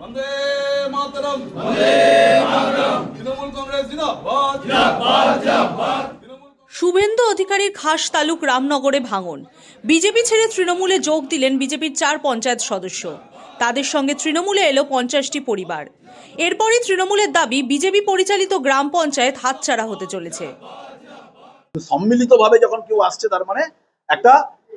বন্দে মাতরম। তৃণমূল কংগ্রেস জিন্দাবাদ। তৃণমূল শুভেন্দু অধিকারীর খাস তালুক রামনগরে ভাঙন। বিজেপি ছেড়ে তৃণমূলে যোগ দিলেন বিজেপির চার পঞ্চায়েত সদস্য। তাদের সঙ্গে তৃণমূলে এলো পঞ্চাশটি পরিবার। এরপরই তৃণমূলের দাবি বিজেপি পরিচালিত গ্রাম পঞ্চায়েত হাতছাড়া হতে চলেছে। সম্মিলিতভাবে যখন কেউ আসছে তার মানে একটা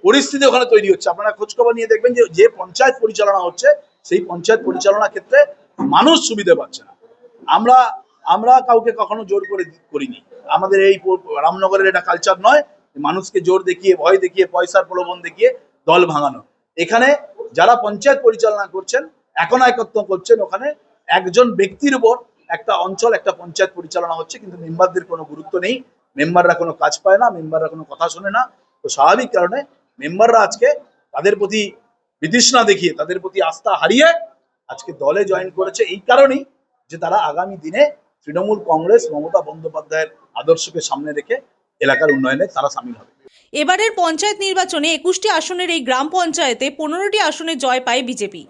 পরিস্থিতি ওখানে তৈরি হচ্ছে। আপনারা খোঁজখবর নিয়ে দেখবেন যে যে পঞ্চায়েত পরিচালনা হচ্ছে সেই পঞ্চায়েত পরিচালনা ক্ষেত্রে মানুষ সুবিধা পাচ্ছে না। আমরা আমরা কাউকে কখনো জোর করে করিনি। আমাদের এই রামনগরের এটা কালচার নয় মানুষকে জোর দেখিয়ে, ভয় দেখিয়ে, পয়সার প্রলোভন দেখিয়ে দল ভাঙানো। এখানে যারা পঞ্চায়েত পরিচালনা করছেন, একনায়কত্ব করছেন, ওখানে একজন ব্যক্তির উপর একটা অঞ্চল, একটা পঞ্চায়েত পরিচালনা হচ্ছে, কিন্তু মেম্বারদের কোনো গুরুত্ব নেই। মেম্বাররা কোনো কাজ পায় না, মেম্বাররা কোনো কথা শোনে না। তো স্বাভাবিক কারণে মেম্বাররা আজকে তাদের প্রতি বিতৃষ্ণা দেখিয়ে তাদের প্রতি আস্থা হারিয়ে আজকে দলে জয়েন করেছে এই কারণেই যে তারা আগামী দিনে তৃণমূল কংগ্রেস, মমতা বন্দ্যোপাধ্যায়ের আদর্শকে সামনে রেখে এলাকার উন্নয়নে তারা সামিল হবে। এবারের পঞ্চায়েত নির্বাচনে একুশটি আসনের এই গ্রাম পঞ্চায়েতে পনেরোটি আসনে জয় পায় বিজেপি।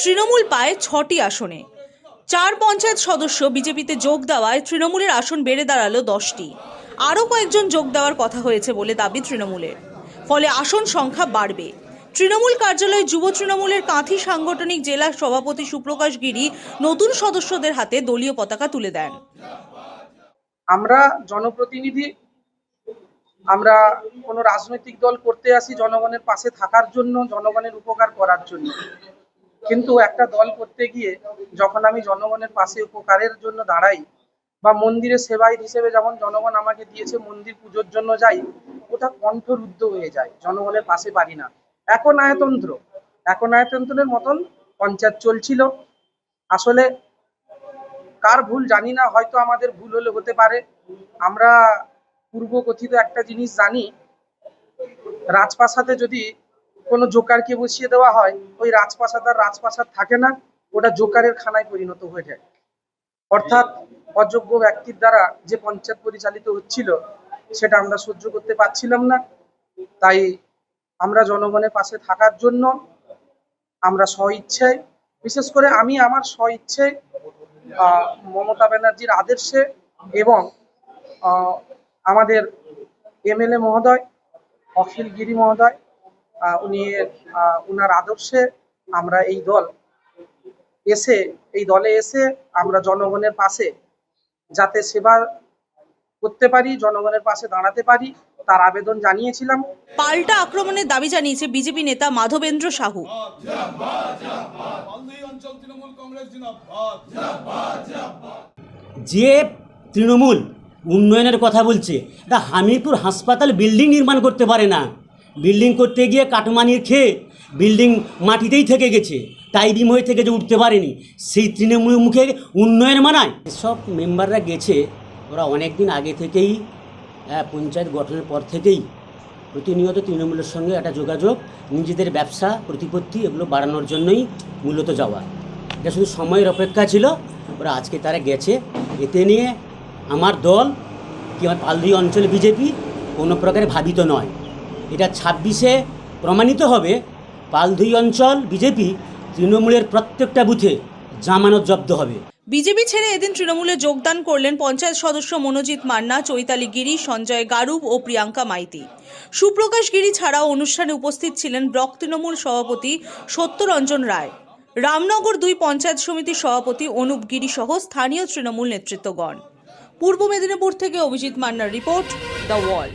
তৃণমূল পায় ছটি আসনে। চার পঞ্চায়েত সদস্য বিজেপিতে যোগ দেওয়ায় তৃণমূলের আসন বেড়ে দাঁড়াল দশটি। আরও কয়েকজন যোগ দেওয়ার কথা হয়েছে বলে দাবি তৃণমূলের। ফলে আসন সংখ্যা বাড়বে। তৃণমূল কার্যালয়ে যুব তৃণমূলের কাঁথি সাংগঠনিক জেলা সভাপতি সুপ্রকাশ গিরি নতুন সদস্যদের হাতে দলীয় পতাকা তুলে দেন। আমরা জনপ্রতিনিধি, আমরা কোনো রাজনৈতিক দল করতে আসি জনগণের পাশে থাকার জন্য, জনগণের উপকার করার জন্য। কিন্তু একটা দল করতে গিয়ে যখন আমি জনগণের পাশে উপকারের জন্য দাঁড়াই বা মন্দিরে সেবায়িত হিসেবে যেমন জনগণ আমাকে দিয়েছে মন্দির পুজোর জন্য যাই, ওটা কণ্ঠরুদ্ধ হয়ে যায়, জনগণের পাশে পারি না। এখন আয়তন্ত্র এখন আয়তন্ত্রের মতন পঞ্চায়েত চলছিল। আসলে কার ভুল জানি না, হয়তো আমাদের ভুল হলে হতে পারে। আমরা পূর্ব কথিত একটা জিনিস জানি, রাজপ্রাসাদে যদি কোনো জোকারকে বসিয়ে দেওয়া হয়, ওই রাজপ্রাসাদ আর রাজপ্রাসাদ থাকে না, ওটা জোকারের খানায় পরিণত হয়ে যায়। অর্থাৎ অযোগ্য ব্যক্তির দ্বারা যে পঞ্চায়েত পরিচালিত হচ্ছিল, সেটা আমরা সহ্য করতে পারছিলাম না। তাই আমরা জনগণের পাশে থাকার জন্য আমরা স্বইচ্ছায়, বিশেষ করে আমি আমার স্বইচ্ছায় মমতা ব্যানার্জির আদর্শে এবং আমাদের এমএলএ মহোদয়, অখিল গিরি মহোদয় উনি উনার আদর্শে আমরা এই দল এসে, এই দলে এসে আমরা জনগণের পাশে যাতে সেবা করতে পারি, জনগণের পাশে দাঁড়াতে পারি। তার আবেদন জানিয়েছিলাম। পাল্টা আক্রমণের দাবি জানিয়েছে বিজেপি নেতা মাধবেন্দ্র সাহু। পালদি অঞ্চল তৃণমূল কংগ্রেস জিন্দাবাদ যে তৃণমূল উন্নয়নের কথা বলছে তা হামিরপুর হাসপাতাল বিল্ডিং নির্মাণ করতে পারে না। বিল্ডিং করতে গিয়ে কাটমানির খেয়ে বিল্ডিং মাটিতেই থেকে গেছে টাইবিম হয়ে থেকে যে উঠতে পারেনি। সেই তৃণমূলের মুখে উন্নয়ন মানায়। সব মেম্বাররা গেছে ওরা অনেক দিন আগে থেকেই আহ, পঞ্চায়েত গঠনের পর থেকেই প্রতিনিয়ত তৃণমূলের সঙ্গে একটা যোগাযোগ নিজেদের ব্যবসা প্রতিপত্তি এগুলো বাড়ানোর জন্যই মূলত যাওয়া। এটা শুধু সময়ের অপেক্ষা ছিল ওরা আজকে তারা গেছে। এতে নিয়ে আমার দল কি আমার পালদি অঞ্চল বিজেপি কোনো প্রকারে ভাবিত নয়। এটা ছাব্বিশে প্রমাণিত হবে পালধুই অঞ্চল বিজেপি তৃণমূলের প্রত্যেকটা বুথে জামানত জব্দ হবে। বিজেপি ছেড়ে এদিন তৃণমূলে যোগদান করলেন পঞ্চায়েত সদস্য মনোজিৎ মান্না, চৈতালি গিরি, সঞ্জয় গারুব ও প্রিয়াঙ্কা মাইতি। সুপ্রকাশ গিরি ছাড়াও অনুষ্ঠানে উপস্থিত ছিলেন ব্লক তৃণমূল সভাপতি সত্যরঞ্জন রায়, রামনগর দুই পঞ্চায়েত সমিতির সভাপতি অনুপ গিরি সহ স্থানীয় তৃণমূল নেতৃত্বগণ। পূর্ব মেদিনীপুর থেকে অভিজিৎ মান্নার রিপোর্ট, দ্য ওয়াল